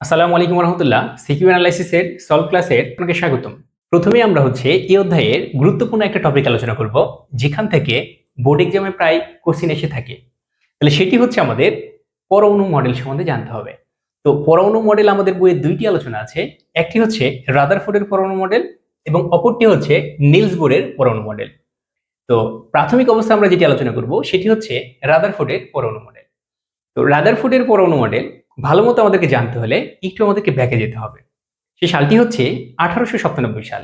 আসসালামু আলাইকুম রহমতুল্লাহ CQ অ্যানালাইসিসের solve ক্লাসের আপনাকে স্বাগতম। প্রথমে আমরা হচ্ছে এই অধ্যায়ের গুরুত্বপূর্ণ একটা টপিক আলোচনা করব, যেখান থেকে বোর্ড এক্সামে প্রায় কোশ্চিন এসে থাকে। তাহলে সেটি হচ্ছে আমাদের পরমাণু মডেল সম্বন্ধে জানতে হবে। তো পরমাণু মডেল আমাদের বইয়ে দুইটি আলোচনা আছে, একটি হচ্ছে রাদারফোর্ডের পরমাণু মডেল এবং অপরটি হচ্ছে নিলস বোরের পরমাণু মডেল। তো প্রাথমিক অবস্থা আমরা যেটি আলোচনা করব, সেটি হচ্ছে রাদারফোর্ডের পরমাণু মডেল। তো রাদারফোর্ডের পরমাণু মডেল ভালো মতো আমাদেরকে জানতে হলে একটু আমাদেরকে ব্যাকে যেতে হবে। সেই সালটি হচ্ছে আঠারোশো সাতানব্বই সাল।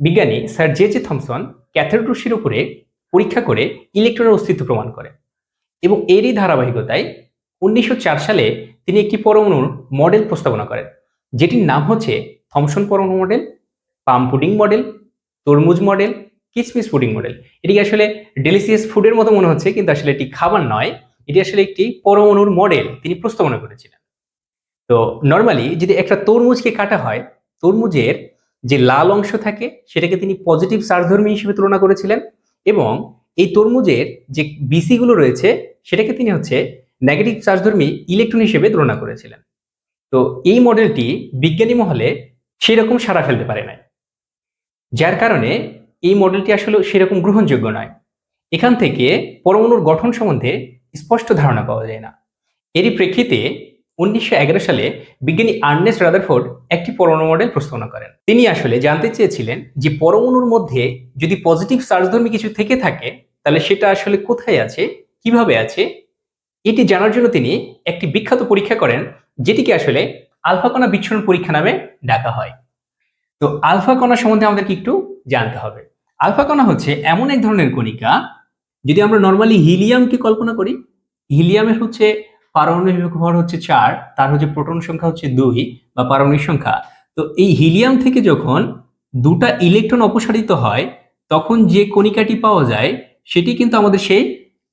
বিজ্ঞানী sir J J Thomson cathode রশ্মির উপরে পরীক্ষা করে ইলেকট্রনের অস্তিত্ব প্রমাণ করে এবং এরই ধারাবাহিকতায় উনিশশো চার সালে তিনি একটি পরমাণুর মডেল প্রস্তাবনা করেন, যেটির নাম হচ্ছে থমসন পরমাণু মডেল পাম পুডিং মডেল তরমুজ মডেল কিসমিস পুডিং মডেল এটি আসলে ডেলিসিয়াস ফুডের মতো মনে হচ্ছে, কিন্তু আসলে এটি খাবার নয় এটি আসলে একটি পরমাণুর মডেল তিনি প্রস্তাবনা করেছিলেন। তো নর্মালি যদি একটা তরমুজকে কাটা হয়, তরমুজের যে লাল অংশ থাকে, সেটাকে তিনি পজিটিভ চার্জধর্মী হিসেবে তুলনা করেছিলেন এবং এই তরমুজের যে বিসিগুলো রয়েছে, সেটাকে তিনি হচ্ছে নেগেটিভ চার্জধর্মী ইলেকট্রন হিসেবে তুলনা করেছিলেন। তো এই মডেলটি বিজ্ঞানী মহলে সেরকম সাড়া ফেলতে পারে নাই। যার কারণে এই মডেলটি আসলে সেরকম গ্রহণযোগ্য নয়। এখান থেকে পরমাণুর গঠন সম্বন্ধে স্পষ্ট ধারণা পাওয়া যায় না। এরই প্রেক্ষিতে উনিশশো এগারো সালে বিজ্ঞানী আর্নেস্ট রাদারফোর্ড একটি পরমাণু মডেল প্রস্তাবনা করেন। তিনি আসলে জানতে চেয়েছিলেন যে পরমাণুর মধ্যে যদি পজিটিভ চার্জধর্মী কিছু থেকে থাকে, তাহলে সেটা আসলে কোথায় আছে, কীভাবে আছে? এটি জানার জন্য তিনি একটি বিখ্যাত পরীক্ষা করেন, যেটিকে আসলে আলফা কণা বিচ্ছুরণ পরীক্ষা নামে ডাকা হয়। তো আলফা কণা সম্বন্ধে আমাদেরকে একটু জানতে হবে। আলফা কণা হচ্ছে এমন এক ধরনের কণিকা যদি আমরা নর্মালি হিলিয়ামকে কল্পনা করি হিলিয়ামের হচ্ছে পারমাণবিক ভর হচ্ছে চার, তার হচ্ছে প্রোটন সংখ্যা হচ্ছে দুই বা পারমাণবিক সংখ্যা। তো এই হিলিয়াম থেকে যখন দুটা ইলেকট্রন অপসারিত হয়, তখন যে কণিকাটি পাওয়া যায়, সেটি কিন্তু আমাদের সেই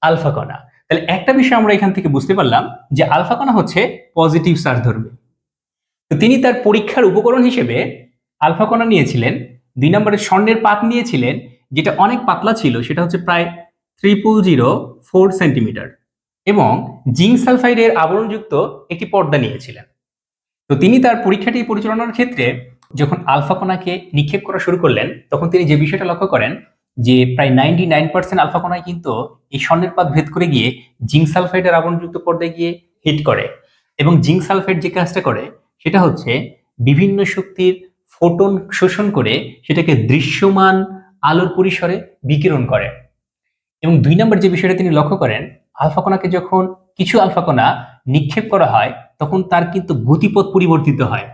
আলফা কণা। তাহলে একটা বিষয় আমরা এখান থেকে বুঝতে পারলাম যে আলফা কণা হচ্ছে পজিটিভ চার্জ ধর্মী। তো তিনি তার পরীক্ষার উপকরণ হিসেবে আলফা কণা নিয়েছিলেন, দুই নম্বরে স্বর্ণের পাত নিয়েছিলেন, যেটা অনেক পাতলা ছিল, সেটা হচ্ছে প্রায় ট্রিপল জিরো ফোর সেন্টিমিটার এবং জিঙ্ক সালফাইডের আবরণযুক্ত একটি পর্দা নিয়েছিলেন। তো তিনি তার পরীক্ষাটি পরিচালনার ক্ষেত্রে যখন আলফা কণাকে নিক্ষেপ করা শুরু করলেন, তখন তিনি যে বিষয়টা লক্ষ্য করেন যে প্রায় নাইনটি নাইন পার্সেন্ট আলফা কিন্তু এই স্বর্ণের পাত ভেদ করে গিয়ে জিঙ্ক সালফাইডের আবরণযুক্ত পর্দায় গিয়ে হিট করে এবং জিঙ্ক সালফাইড যে কাজটা করে, সেটা হচ্ছে বিভিন্ন শক্তির ফোটন শোষণ করে সেটাকে দৃশ্যমান আলোর পরিসরে বিকিরণ করে। এবং দুই নম্বর যে বিষয়টা তিনি লক্ষ্য করেন, আলফা কণাকে যখন কিছু আলফা নিক্ষেপ করা হয়, তখন তার কিন্তু গতিপথ পরিবর্তিত হয়।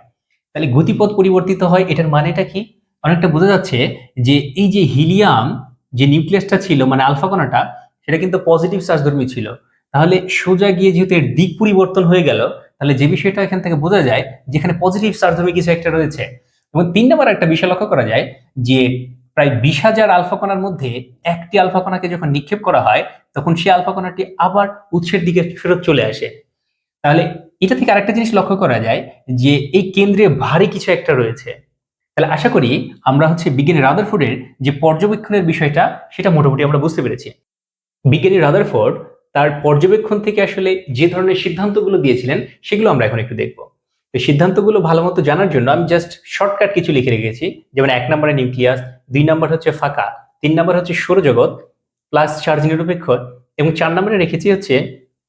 তাহলে গতিপথ পরিবর্তিত হয়, এটার মানেটা কি? অনেকটা বোঝা যাচ্ছে যে এই যে হিলিয়াম যে নিউক্লিয়াসটা ছিল মানে আলফা সেটা কিন্তু পজিটিভ চার্জধর্মী ছিল। তাহলে সোজা গিয়ে যেহেতু এর দিক পরিবর্তন হয়ে গেল, তাহলে যে বিষয়টা এখান থেকে বোঝা যায়, যেখানে পজিটিভ চার্জধর্মী কিছু একটা রয়েছে। এবং তিন নম্বর একটা বিষয় লক্ষ্য করা যায় যে প্রায় বিশ হাজার আলফা কণার মধ্যে একটি আলফা কণাকে যখন নিক্ষেপ করা হয়, তখন সেই আলফা কণাটি আবার উৎসের দিকে ফেরত চলে আসে। তাহলে এটা থেকে আরেকটা জিনিস লক্ষ্য করা যায় যে এই কেন্দ্রে ভারী কিছু একটা রয়েছে। তাহলে আশা করি আমরা হচ্ছে বিজ্ঞানী রাদারফোর্ডের যে পর্যবেক্ষণের বিষয়টা, সেটা মোটামুটি আমরা বুঝতে পেরেছি। বিজ্ঞানী রাদারফোর্ড তার পর্যবেক্ষণ থেকে আসলে যে ধরনের সিদ্ধান্তগুলো দিয়েছিলেন, সেগুলো আমরা এখন একটু দেখব। তো সিদ্ধান্তগুলো ভালো মতো জানার জন্য আমি জাস্ট শর্টকাট কিছু লিখে রেখেছি, যেমন এক নম্বরে নিউক্লিয়াস দুই নম্বর হচ্ছে ফাঁকা, তিন নম্বর হচ্ছে সৌরজগৎ প্লাস চার্জ নিরপেক্ষ, এবং চার নম্বরে রেখেছি হচ্ছে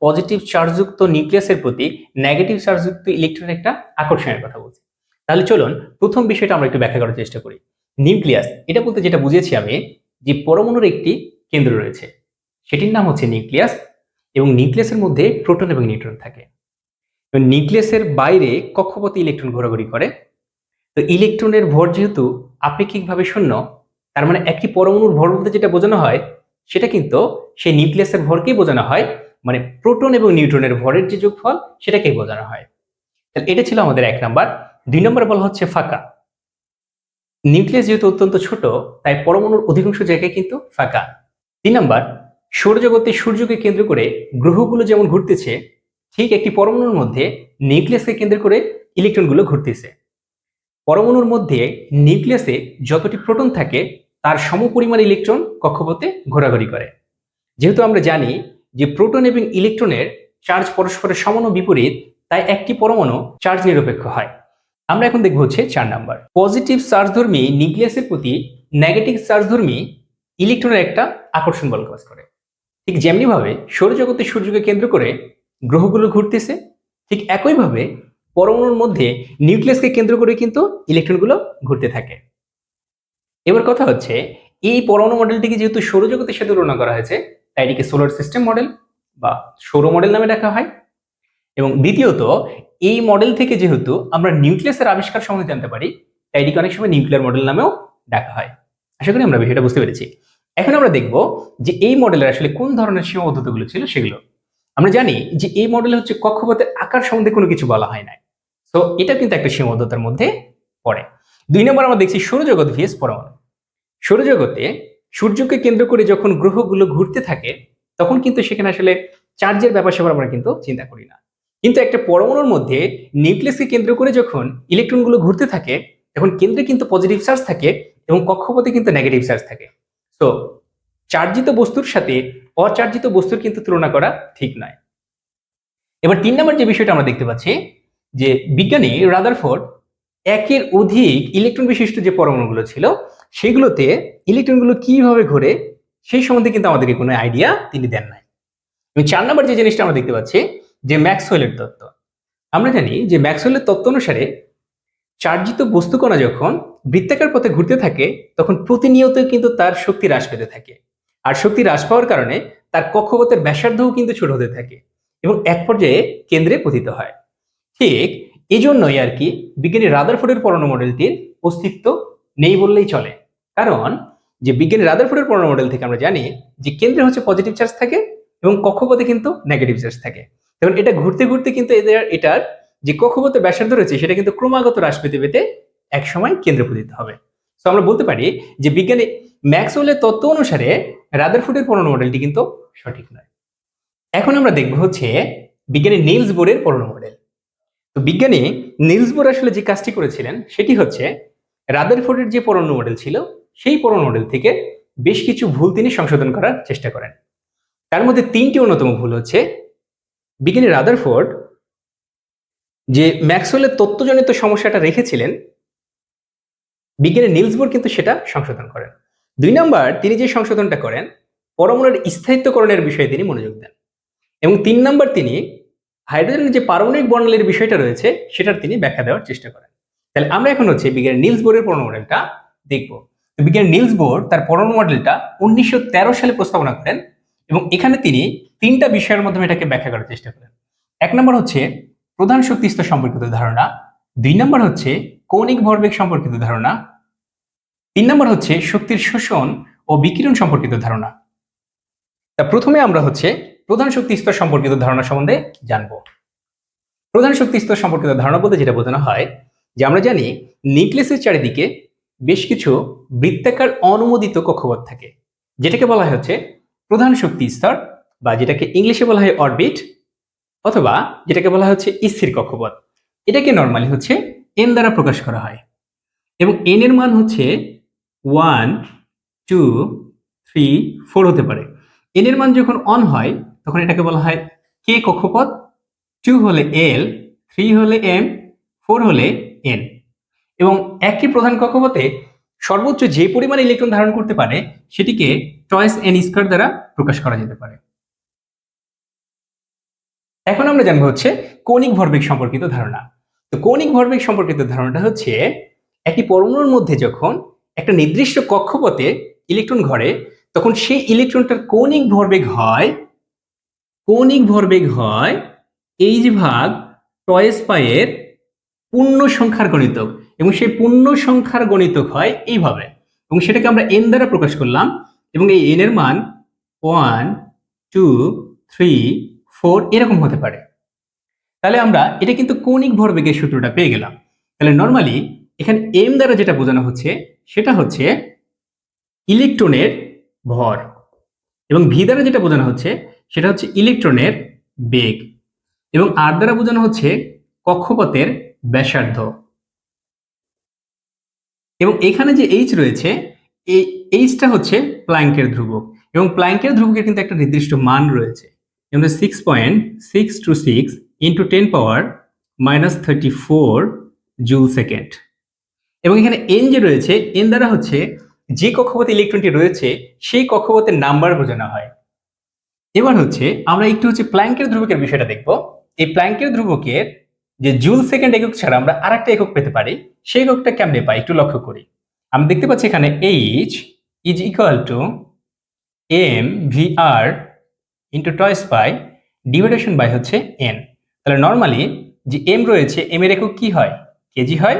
পজিটিভ চার্জযুক্ত নিউক্লিয়াসের প্রতি নেগেটিভ চার্জযুক্ত ইলেকট্রনের একটা আকর্ষণের কথা বলছি। তাহলে চলুন প্রথম বিষয়টা আমরা একটু ব্যাখ্যা করার চেষ্টা করি। নিউক্লিয়াস এটা বলতে যেটা বুঝেছি আমি যে পরমাণুর একটি কেন্দ্র রয়েছে, সেটির নাম হচ্ছে নিউক্লিয়াস এবং নিউক্লিয়াসের মধ্যে প্রোটন এবং নিউট্রন থাকে। নিউক্লিয়াসের বাইরে কক্ষপথে ইলেকট্রন ঘোরাঘুরি করে, তো ইলেকট্রনের ভর যেহেতু আপেক্ষিকভাবে শূন্য, তার মানে একটি পরমাণুর ভর বলতে যেটা বোঝানো হয়, সেটা কিন্তু সেই নিউক্লিয়াসের ভরকেই বোঝানো হয় মানে প্রোটন এবং নিউট্রনের ভরের যে যোগফল, সেটাকেই বোঝানো হয়। তাহলে এটা ছিল আমাদের এক নাম্বার। দুই নম্বর বলা হচ্ছে ফাঁকা। নিউক্লিয়াস যেহেতু অত্যন্ত ছোট, তাই পরমাণুর অধিকাংশ জায়গায় কিন্তু ফাঁকা। তিন নম্বর, সৌরজগতে সূর্যকে কেন্দ্র করে গ্রহগুলো যেমন ঘুরতেছে, ঠিক একটি পরমাণুর মধ্যে নিউক্লিয়াসকে কেন্দ্র করে ইলেকট্রনগুলো ঘুরতেছে। পরমাণুর মধ্যে নিউক্লিয়াসে যতটি প্রোটন থাকে, তার সমপরিমাণ ইলেকট্রন কক্ষপথে ঘোরাঘুরি করে। যেহেতু আমরা জানি যে প্রোটন এবং ইলেকট্রনের চার্জ পরস্পরের সমান বিপরীত, তাই একটি পরমাণু চার্জ নিরপেক্ষ হয়। আমরা এখন দেখব হচ্ছে চার নাম্বার। পজিটিভ চার্জধর্মী নিউক্লিয়াসের প্রতি নেগেটিভ চার্জধর্মী ইলেকট্রনের একটা আকর্ষণ বল কাজ করে। ঠিক যেমনিভাবে সৌরজগতে সূর্যকে কেন্দ্র করে গ্রহগুলো ঘুরতেছে, ঠিক একইভাবে পরমাণুর মধ্যে নিউক্লিয়াসকে কেন্দ্র করে কিন্তু ইলেকট্রনগুলো ঘুরতে থাকে। এবার কথা হচ্ছে, এই পরমাণু মডেলটিকে যেহেতু সৌরজগতের সাথে তুলনা করা হয়েছে, তাই এটিকে সোলার সিস্টেম মডেল বা সৌর মডেল নামে ডাকা হয়। এবং দ্বিতীয়ত, এই মডেল থেকে যেহেতু আমরা নিউক্লিয়াসের আবিষ্কার সম্বন্ধে জানতে পারি, তাই এটিকে অনেক সময় নিউক্লিয়ার মডেল নামেও ডাকা হয়। আশা করি আমরা বিষয়টা বুঝতে পেরেছি। এখন আমরা দেখব যে এই মডেলের আসলে কোন ধরনের সীমাবদ্ধতাগুলো ছিল সেগুলো। আমরা জানি যে এই মডেলে হচ্ছে কক্ষপথের আকার সম্বন্ধে কোনো কিছু বলা হয় না তো এটা কিন্তু একটা সীমাবদ্ধতার মধ্যে পড়ে। দুই নম্বর আমরা দেখছি সৌরজগৎ ভিএস পরমাণু। সৌরজগতে সূর্যকে কেন্দ্র করে যখন গ্রহগুলো ঘুরতে থাকে, তখন কিন্তু সেখানে আসলে চার্জের ব্যাপার স্যাপার আমরা কিন্তু চিন্তা করি না। কিন্তু একটা পরমাণুর মধ্যে নিউক্লিয়াসকে কেন্দ্র করে যখন ইলেকট্রনগুলো ঘুরতে থাকে, তখন কেন্দ্রে কিন্তু পজিটিভ চার্জ থাকে এবং কক্ষপথে কিন্তু নেগেটিভ চার্জ থাকে। তো চার্জিত বস্তুর সাথে অচার্জিত বস্তুর কিন্তু তুলনা করা ঠিক নয়। এবার তিন নম্বর যে বিষয়টা আমরা দেখতে পাচ্ছি যে বিজ্ঞানী রাদারফোর্ড একের অধিক ইলেকট্রন বিশিষ্ট যে পরমাণুগুলো ছিল, সেগুলোতে ইলেকট্রনগুলো কীভাবে ঘোরে, সেই সম্বন্ধে কিন্তু আমাদেরকে কোনো আইডিয়া তিনি দেন নাই। এবং চার নম্বর যে জিনিসটা আমরা দেখতে পাচ্ছি, যে ম্যাক্সওয়েলের তত্ত্ব। আমরা জানি যে ম্যাক্সওয়েলের তত্ত্ব অনুসারে চার্জিত বস্তুকণা যখন বৃত্তাকার পথে ঘুরতে থাকে, তখন প্রতিনিয়ত কিন্তু তার শক্তি হ্রাস পেতে থাকে। আর শক্তি হ্রাস পাওয়ার কারণে তার কক্ষপথের ব্যাসার্ধও কিন্তু ছোট হতে থাকে এবং এক পর্যায়ে কেন্দ্রে পতিত হয়। ঠিক এই জন্যই আর কি বিজ্ঞানী রাদারফোর্ডের পরমাণু মডেলটির অস্তিত্ব নেই বললেই চলে। কারণ যে বিজ্ঞানী রাদারফোর্ডের পরমাণু মডেল থেকে আমরা জানি যে কেন্দ্রে হচ্ছে পজিটিভ চার্জ থাকে এবং কক্ষপথে কিন্তু নেগেটিভ চার্জ থাকে। তখন এটা ঘুরতে ঘুরতে কিন্তু এদের এটার যে কক্ষপথে ব্যাসার্ধ রয়েছে সেটা কিন্তু ক্রমাগত হ্রাস পেতে পেতে একসময় কেন্দ্রে পতিত হবে। তো আমরা বলতে পারি যে বিজ্ঞানী ম্যাক্সওয়েলের তত্ত্ব অনুসারে রাদারফোর্ডের পরমাণু মডেলটি কিন্তু সঠিক নয়। এখন আমরা দেখব হচ্ছে বিজ্ঞানী নিলস বোরের পরমাণু মডেল। তো বিজ্ঞানী নিলস বোর আসলে যে কাজটি করেছিলেন, সেটি হচ্ছে রাদারফোর্ডের যে পরমাণু মডেল ছিল, সেই পরমাণু মডেল থেকে বেশ কিছু ভুল তিনি সংশোধন করার চেষ্টা করেন। তার মধ্যে তিনটি অন্যতম ভুল হচ্ছে, বিজ্ঞানী রাদারফোর্ড যে ম্যাক্সওয়েলের তত্ত্বজনিত সমস্যাটা রেখেছিলেন, বিজ্ঞানী নিলস বোর কিন্তু সেটা সংশোধন করেন। দুই নম্বর, তিনি যে সংশোধনটা করেন, পরমাণুর স্থায়িত্বকরণের বিষয়ে তিনি মনোযোগ দেন। এবং তিন নম্বর, তিনি হাইড্রোজেনের যে পারমাণবিক বর্ণালীর বিষয়টা রয়েছে, সেটার তিনি ব্যাখ্যা দেওয়ার চেষ্টা করেন। তাহলে আমরা এখন হচ্ছে বিজ্ঞানী নিলস বোরের পরমাণু মডেলটা দেখব। বিজ্ঞানী নিলস বোর তার পরমাণু মডেলটা উনিশশো তেরো সালে প্রস্তাবনা করেন এবং এখানে তিনি তিনটা বিষয়ের মাধ্যমে এটাকে ব্যাখ্যা করার চেষ্টা করেন। এক নম্বর হচ্ছে প্রধান শক্তি স্তর সম্পর্কিত ধারণা, দুই নম্বর হচ্ছে কৌণিক ভরবেগ সম্পর্কিত ধারণা, তিন নম্বর হচ্ছে শক্তির শোষণ ও বিকিরণ সম্পর্কিত ধারণা। তা প্রথমে আমরা হচ্ছে প্রধান শক্তি স্তর সম্পর্কিত ধারণা সম্বন্ধে জানব। প্রধান শক্তি স্তর সম্পর্কিত ধারণা বলতে যেটা বোঝানো হয় যে আমরা জানি নিউক্লিয়াসের চারিদিকে বেশ কিছু বৃত্তাকার অনুমোদিত কক্ষপথ থাকে, যেটাকে বলা হয় হচ্ছে প্রধান শক্তি স্তর বা যেটাকে ইংলিশে বলা হয় অরবিট অথবা যেটাকে বলা হচ্ছে স্থির কক্ষপথ। এটাকে নর্মালি হচ্ছে এন দ্বারা প্রকাশ করা হয় এবং এন এর মান হচ্ছে ওয়ান টু থ্রি ফোর হতে পারে। এন এর মান যখন অন হয় তখন এটাকে বলা হয় কে কক্ষপথ টু হলে এল থ্রি হলে এম ফোর হলে এন এবং একটি প্রধান কক্ষপথে সর্বোচ্চ যে পরিমাণ ইলেকট্রন ধারণ করতে পারে, সেটিকে টয়েস এন স্কোয়ার দ্বারা প্রকাশ করা যেতে পারে। এখন আমরা জানব হচ্ছে কৌণিক ভরবেগ সম্পর্কিত ধারণা। তো কৌণিক ভরবেগ সম্পর্কিত ধারণাটা হচ্ছে একটি পরমাণুর মধ্যে যখন একটা নির্দিষ্ট কক্ষপথে ইলেকট্রন ঘরে, তখন সেই ইলেকট্রনটার কৌণিক ভরবেগ হয় কৌণিক ভরবেগ হয় এইচ ভাগ টয়েস পায়ের পূর্ণ সংখ্যার গণিতক এবং সেই পূর্ণ সংখ্যার গণিতক হয় এইভাবে এবং সেটাকে আমরা এন দ্বারা প্রকাশ করলাম এবং এই এন এর মান ওয়ান টু থ্রি ফোর এরকম হতে পারে। তাহলে আমরা এটা কিন্তু কৌণিক ভরবেগের সূত্রটা পেয়ে গেলাম। তাহলে নর্মালি এখানে এম দ্বারা যেটা বোঝানো হচ্ছে সেটা হচ্ছে ইলেকট্রনের ভর এবং ভি দ্বারা যেটা বোঝানো হচ্ছে সেটা হচ্ছে ইলেকট্রনের বেগ এবং আর দ্বারা বোঝানো হচ্ছে কক্ষপথের ব্যাসার্ধ। এবং এখানে যে এইচ রয়েছে, এই এইচটা হচ্ছে প্ল্যাঙ্কের ধ্রুবক এবং প্ল্যাঙ্কের ধ্রুবকের কিন্তু একটা নির্দিষ্ট মান রয়েছে। যেমন six point six two six into ten power minus thirty four joule second এবং এখানে এন যে রয়েছে এন দ্বারা হচ্ছে যে কক্ষপথে ইলেকট্রনটি রয়েছে, সেই কক্ষপথের নাম্বার বোঝানো হয়। এবার হচ্ছে আমরা একটু হচ্ছে প্ল্যাঙ্কের ধ্রুবকের বিষয়টা দেখব। এই প্ল্যাঙ্কের ধ্রুবকের যে জুল সেকেন্ড একক ছাড়া আমরা আরেকটা একক পেতে পারি, সেই এককটা কেমনে পাই একটু লক্ষ্য করি। আমরা দেখতে পাচ্ছি এখানে H is equal to M V R into twice by division by হচ্ছে এন তাহলে নর্মালি যে এম রয়েছে এম এর একক কি হয়? কেজি হয়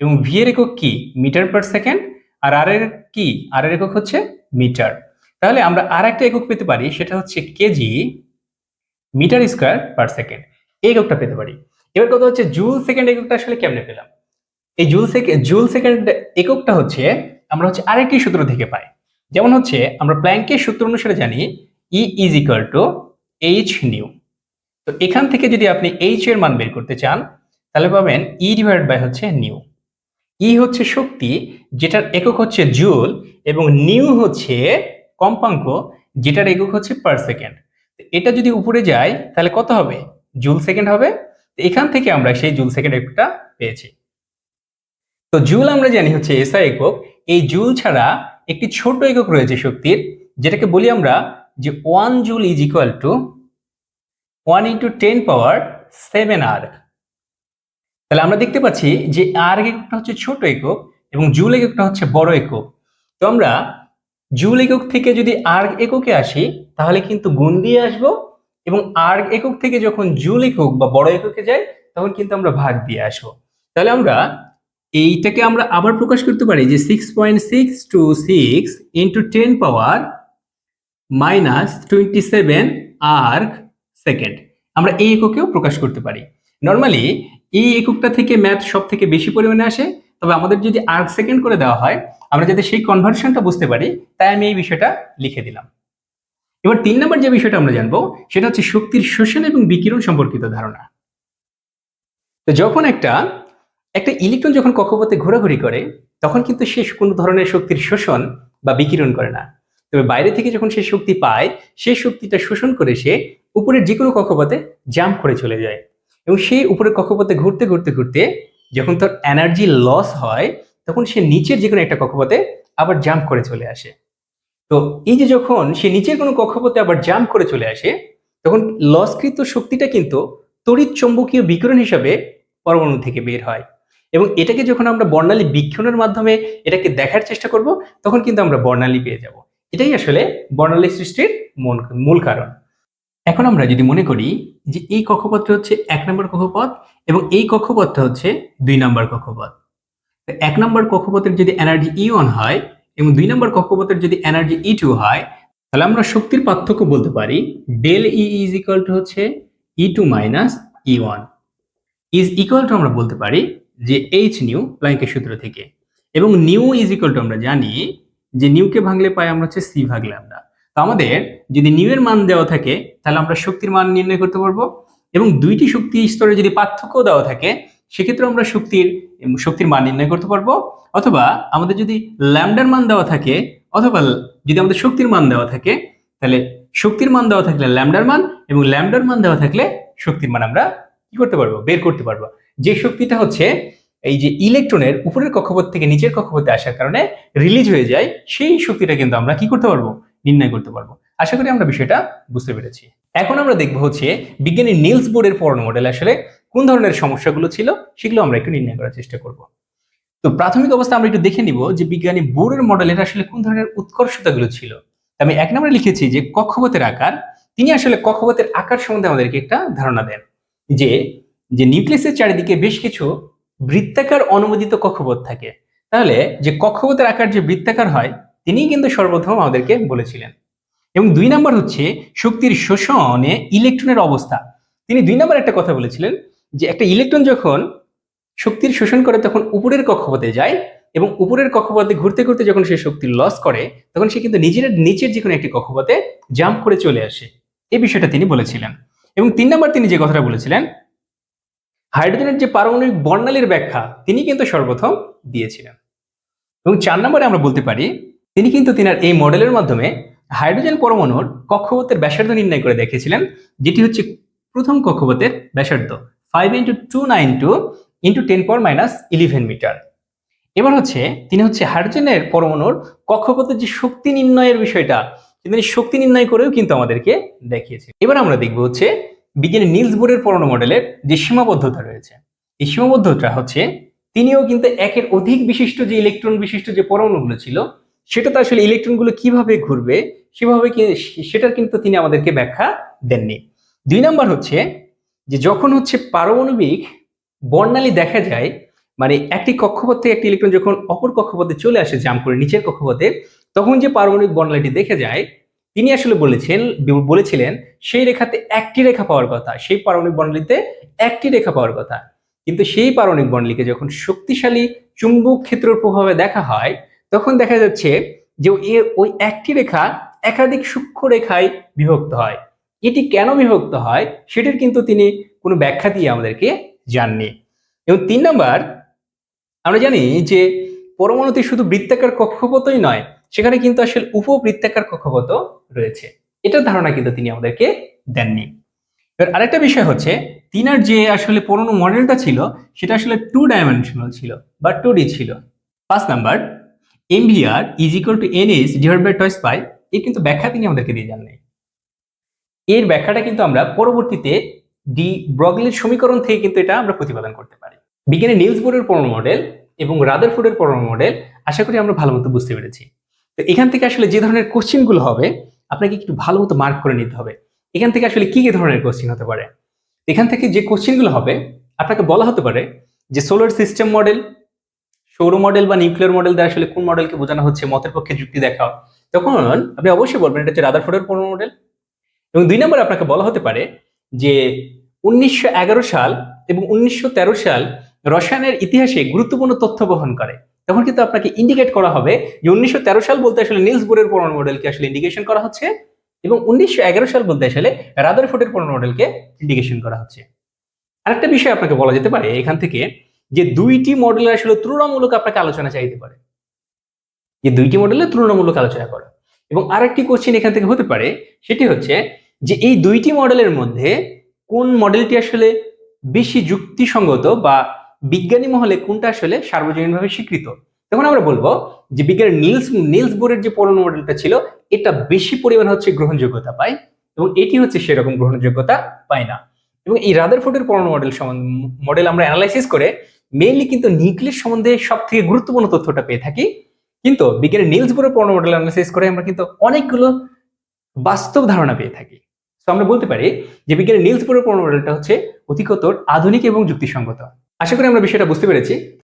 এবং ভি এর একক কি? মিটার পার সেকেন্ড আর আর এর কি? আর এর একক হচ্ছে মিটার তাহলে আমরা আর একটা একক পেতে পারি, সেটা হচ্ছে KG metre square per second. এই এককটা পেতে পারি। এবার কথা হচ্ছে জুল সেকেন্ড এককটা আসলে কেমনে পেলাম? এই জুল সেকেন্ড জুল সেকেন্ড এককটা হচ্ছে, আমরা হচ্ছে আরেকটি সূত্র থেকে পাই। যেমন হচ্ছে, আমরা প্ল্যাঙ্কের সূত্র অনুসারে জানি E is equal to H nu তো এখান থেকে যদি আপনি এইচ এর মান বের করতে চান, তাহলে পাবেন ই ডিভাইড বাই হচ্ছে নিউ ই হচ্ছে শক্তি, যেটার একক হচ্ছে জুল এবং নিউ হচ্ছে কম্পাঙ্ক যেটার একক হচ্ছে পার সেকেন্ড এটা যদি উপরে যায়, তাহলে কত হবে? জুল সেকেন্ড হবে। এখান থেকে আমরা সেই জুল সেকেন্ড একটা পেয়েছি। তো জুল আমরা জানি হচ্ছে এসআই একক। এই জুল ছাড়া একটি ছোট একক রয়েছে শক্তির, যেটাকে বলি আমরা যে one joule is equal to one into ten power seven erg তাহলে আমরা দেখতে পাচ্ছি যে আর এককটা হচ্ছে ছোট একক এবং জুল এককটা হচ্ছে বড় একক। তো আমরা জুল একক থেকে যদি আর্ক এককে আসি, তাহলে কিন্তু গুণ দিয়ে আসব এবং আর্ক একক থেকে যখন জুল একক বা বড় এককে যাই তখন কিন্তু আমরা ভাগ দিয়ে আসব। তাহলে আমরা এইটাকে আমরা আবার প্রকাশ করতে পারি যে six point six two six into ten power minus twenty seven erg second আমরা এই এককেও প্রকাশ করতে পারি। নর্মালি এই এককটা থেকে ম্যাথ সব থেকে বেশি পরিমাণে আসে, তবে আমাদের যদি আর্ক সেকেন্ড করে দেওয়া হয় আমরা যাতে সেই কনভার্সনটা বুঝতে পারি, তাই আমি এই বিষয়টা লিখে দিলাম। এবার তিন নম্বর যে বিষয়টা আমরা জানব, সেটা হচ্ছে শক্তির শোষণ এবং বিকিরণ সম্পর্কিত ধারণা। তো যখন একটা একটা ইলেকট্রন যখন কক্ষপথে ঘোরাঘুরি করে, তখন কিন্তু সে কোনো ধরনের শক্তির শোষণ বা বিকিরণ করে না। তবে বাইরে থেকে যখন সে শক্তি পায় সেই শক্তিটা শোষণ করে সে উপরের যে কোনো কক্ষপথে জাম্প করে চলে যায়। এবং সেই উপরের কক্ষপথে ঘুরতে ঘুরতে ঘুরতে যখন তার এনার্জি লস হয় তখন সে নিচের যে কোনো একটা কক্ষপথে আবার জাম্প করে চলে আসে। তো এই যে যখন সে নিচের কোনো কক্ষপথে আবার জাম্প করে চলে আসে, তখন লসকৃত শক্তিটা কিন্তু তড়িৎ চৌম্বকীয় বিকিরণ হিসাবে পরমাণু থেকে বের হয়। এবং এটাকে যখন আমরা বর্ণালী বিক্ষণের মাধ্যমে এটাকে দেখার চেষ্টা করব, তখন কিন্তু আমরা বর্ণালী পেয়ে যাব। এটাই আসলে বর্ণালী সৃষ্টির মূল কারণ। এখন আমরা যদি মনে করি যে এই কক্ষপথটা হচ্ছে এক নম্বর কক্ষপথ এবং এই কক্ষপথটা হচ্ছে দুই নম্বর কক্ষপথ। এক নম্বর কক্ষপথের যদি এনার্জি ই ওয়ান হয় এবং দুই নম্বর কক্ষপথের যদি এনার্জি ই টু হয়, তাহলে আমরা শক্তির পার্থক্য বলতে পারি del E is equal to হচ্ছে E two minus E one is equal to আমরা বলতে পারি যে এইচ নিউ প্ল্যাঙ্কের সূত্র থেকে। এবং নিউ ইজ ইকুয়াল টু আমরা জানি যে নিউকে ভাঙলে পাই আমরা হচ্ছে সি ভাগলে আমরা তো আমাদের যদি নিউ এর মান দেওয়া থাকে, তাহলে আমরা শক্তির মান নির্ণয় করতে পারব। এবং দুইটি শক্তি স্তরে যদি পার্থক্য দেওয়া থাকে সেক্ষেত্রে আমরা শক্তির শক্তির মান নির্ণয় করতে পারব। অথবা আমাদের যদি ল্যামডার মান দেওয়া থাকে, অথবা যদি আমাদের শক্তির মান দেওয়া থাকে, তাহলে শক্তির মান দেওয়া থাকলে ল্যামডার মান এবং ল্যামডার মান দেওয়া থাকলে শক্তির মান আমরা কি করতে পারব? বের করতে পারব। যে শক্তিটা হচ্ছে এই যে ইলেকট্রনের উপরের কক্ষপথ থেকে নিচের কক্ষপথে আসার কারণে রিলিজ হয়ে যায়, সেই শক্তিটা কিন্তু আমরা কি করতে পারব? নির্ণয় করতে পারব। আশা করি আমরা বিষয়টা বুঝতে পেরেছি। এখন আমরা দেখব হচ্ছে বিজ্ঞানী নিলস বোর্ডের পড়ানো মডেল আসলে কোন ধরনের সমস্যাগুলো ছিল সেগুলো আমরা একটু নির্ণয় করার চেষ্টা করব। তো প্রাথমিক অবস্থা আমরা একটু দেখে নিব যে বিজ্ঞানী বোর্ডের মডেলের আসলে কোন ধরনের উৎকর্ষতাগুলো ছিল। আমি এক নম্বরে লিখেছি যে কক্ষপথের আকার, তিনি আসলে কক্ষপথের আকার সম্বন্ধে আমাদেরকে একটা ধারণা দেন যে যে নিউক্লিয়াসের চারিদিকে বেশ কিছু বৃত্তাকার অনুমোদিত কক্ষপথ থাকে। তাহলে যে কক্ষপথের আকার যে বৃত্তাকার হয় তিনি কিন্তু সর্বপ্রথম আমাদেরকে বলেছিলেন। এবং দুই নম্বর হচ্ছে শক্তির শোষণে ইলেকট্রনের অবস্থা। তিনি দুই নাম্বার একটা কথা বলেছিলেন যে একটা ইলেকট্রন যখন শক্তির শোষণ করে তখন উপরের কক্ষপথে যায় এবং উপরের কক্ষপথে ঘুরতে ঘুরতে যখন সে শক্তির লস করে, তখন সে কিন্তু নিজের নিচের যে কোনো একটি কক্ষপথে জাম্প করে চলে আসে। এই বিষয়টা তিনি বলেছিলেন। এবং তিন নাম্বার তিনি যে কথাটা বলেছিলেন হাইড্রোজেনের যে পারমাণবিক বর্ণালীর ব্যাখ্যা, তিনি কিন্তু সর্বপ্রথম দিয়েছিলেন। এবং চার নম্বরে আমরা বলতে পারি, তিনি কিন্তু তিনার এই মডেলের মাধ্যমে হাইড্রোজেন পরমাণুর কক্ষপথের ব্যাসার্ধ নির্ণয় করে দেখেছিলেন যেটি হচ্ছে প্রথম কক্ষপথের ব্যাসার্ধ। Five into two nine two into ten power minus eleven metre এবার হচ্ছে তিনি হচ্ছে হাইড্রোজেনের পরমাণুর কক্ষপথের যে শক্তি নির্ণয়ের বিষয়টা, তিনি শক্তি নির্ণয় করেও কিন্তু আমাদেরকে দেখিয়েছে। এবার আমরা দেখব হচ্ছে বিজ্ঞানী নিলস বোরের পরমাণু মডেলের যে সীমাবদ্ধতা রয়েছে। এই সীমাবদ্ধতা হচ্ছে তিনিও কিন্তু একের অধিক বিশিষ্ট যে ইলেকট্রন বিশিষ্ট যে পরমাণুগুলো ছিল, সেটা সেটাতে আসলে ইলেকট্রনগুলো কীভাবে ঘুরবে, সেভাবে সেটার কিন্তু তিনি আমাদেরকে ব্যাখ্যা দেননি। দুই নাম্বার হচ্ছে যে যখন হচ্ছে পারমাণবিক বর্ণালী দেখা যায় মানে একটি কক্ষপথ থেকে একটি ইলেকট্রন যখন অপর কক্ষপথে চলে আসে জাম করে নিচের কক্ষপথে, তখন যে পারমাণবিক বর্ণালীটি দেখে যায়, তিনি আসলে বলেছেন বলেছিলেন, সেই রেখাতে একটি রেখা পাওয়ার কথা, সেই পারমাণবিক বর্ণালীতে একটি রেখা পাওয়ার কথা। কিন্তু সেই পারমাণবিক বর্ণালীকে যখন শক্তিশালী চুম্বক ক্ষেত্রের প্রভাবে দেখা হয়, তখন দেখা যাচ্ছে যে ওই একটি রেখা একাধিক সূক্ষ্ম রেখায় বিভক্ত হয়। এটি কেন বিভক্ত হয় সেটির কিন্তু তিনি কোনো ব্যাখ্যা দিয়ে আমাদেরকে জাননি। এবং তিন নম্বর, আমরা জানি যে পরমাণুতে শুধু বৃত্তাকার কক্ষপথই নয়, সেখানে কিন্তু আসলে উপবৃত্তাকার কক্ষপথ রয়েছে। এটার ধারণা কিন্তু তিনি আমাদেরকে দেননি। এবার আরেকটা বিষয় হচ্ছে, তিনার যে আসলে পরমাণু মডেলটা ছিল, সেটা আসলে টু ডাইমেনশনাল ছিল বা টু ডি ছিল। পাঁচ number MVR is equal to N S divide by twice pi এর কিন্তু ব্যাখ্যা তিনি আমাদেরকে দিয়ে যাননি এর ব্যাখ্যাটা কিন্তু আমরা পরবর্তীতে ডি ব্রগলির সমীকরণ থেকে কিন্তু এটা আমরা প্রতিপাদন করতে পারি। বিজ্ঞানী নিলস বোরের পরমাণু মডেল এবং রাদারফোর্ডের পরমাণু মডেল আশা করি আমরা ভালো মতো বুঝতে পেরেছি। তো এখান থেকে আসলে যে ধরনের কোশ্চেনগুলো হবে, আপনাকে একটু ভালো মতো মার্ক করে নিতে হবে। এখান থেকে আসলে কি কি ধরনের কোশ্চেন হতে পারে? এখান থেকে যে কোশ্চেনগুলো হবে, আপনাকে বলা হতে পারে যে সোলার সিস্টেম মডেল সৌর মডেল বা নিউক্লিয়ার মডেল দিয়ে আসলে কোন মডেলকে বোঝানো হচ্ছে, মতের পক্ষে যুক্তি দেখাও। তখন আপনি অবশ্যই বলবেন, এটা হচ্ছে রাদারফোর্ডের পরমাণু মডেল এবং দুই নম্বরে আপনাকে বলা হতে পারে যে উনিশশো এগারো সাল এবং উনিশশো তেরো সাল রসায়নের ইতিহাসে গুরুত্বপূর্ণ তথ্য বহন করে। তখন কিন্তু আপনাকে ইন্ডিকেট করা হবে যে উনিশশো তেরো সাল বলতে আসলে নিলস বোরের পরমাণু মডেলকে আসলে ইন্ডিকেশন করা হচ্ছে এবং উনিশশো এগারো সাল বলতে আসলে রাদারফোর্ডের পরমাণু মডেলকে ইন্ডিকেশন করা হচ্ছে। আরেকটা বিষয় আপনাকে বলা যেতে পারে এখান থেকে যে দুইটি মডেলের আসলে তুলনামূলক আপনাকে আলোচনা চাইতে পারে। যে দুইটি মডেলের তুলনামূলক আলোচনা করো। এবং আরেকটি কোশ্চেন এখান থেকে হতে পারে, সেটি হচ্ছে যে এই দুইটি মডেলের মধ্যে কোন মডেলটি আসলে বেশি যুক্তিসঙ্গত বা বিজ্ঞানী মহলে কোনটা আসলে সার্বজনীনভাবে স্বীকৃত? তখন আমরা বলব যে বিজ্ঞানের নীলস নীলস বোরের যে পরমাণু মডেলটা ছিল, এটা বেশি পরিমাণ হচ্ছে গ্রহণযোগ্যতা পায় এবং এটি হচ্ছে সেরকম গ্রহণযোগ্যতা পায় না। এবং এই রাদারফোর্ডের পরমাণু মডেল মডেল আমরা অ্যানালাইসিস করে মেইনলি কিন্তু নিউক্লিয়াস সম্বন্ধে সব থেকে গুরুত্বপূর্ণ তথ্যটা পেয়ে থাকি। কিন্তু বিজ্ঞানের নিলস বোরের পরমাণু মডেল অ্যানালাইসিস করে আমরা কিন্তু অনেকগুলো বাস্তব ধারণা পেয়ে থাকি। তো আমরা বলতে পারি যে বিজ্ঞানের নিলস বোরের পরমাণু মডেলটা হচ্ছে অধিকতর আধুনিক এবং যুক্তিসঙ্গত। আশা করি আমরা বিষয়টা বুঝতে পেরেছি।